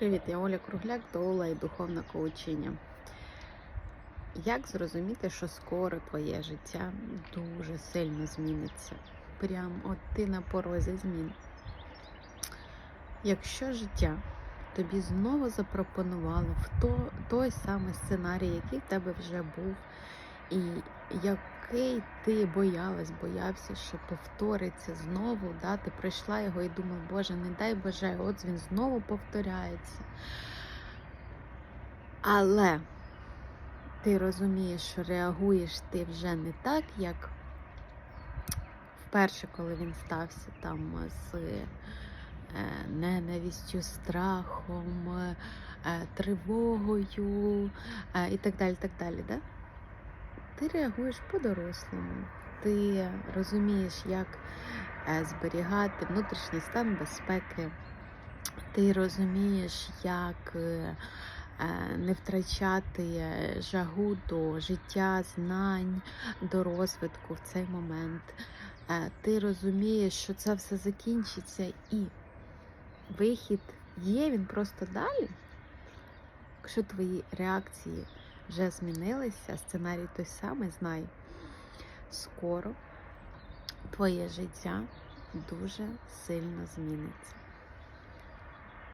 Привіт, я Оля Кругляк, доула і духовне коучення. Як зрозуміти, що скоро твоє життя дуже сильно зміниться? Прям от ти на порозі змін. Якщо життя тобі знову запропонувало в то, той самий сценарій, який в тебе вже був, і який ти боялась, боявся, що повториться знову, да, ти прийшла його і думала, Боже, не дай Боже, от він знову повторяється. Але ти розумієш, що реагуєш ти вже не так, як вперше, коли він стався там з е, ненавистю, страхом, е, тривогою е, і так далі. так далі. Да? Ти реагуєш по-дорослому, ти розумієш, як е, зберігати внутрішній стан безпеки, ти розумієш, як е, е, не втрачати жагу до життя, знань, до розвитку в цей момент. Ти розумієш, що це все закінчиться і вихід є, він просто далі. Якщо твої реакції вже змінилися, сценарій той самий, знай, скоро твоє життя дуже сильно зміниться.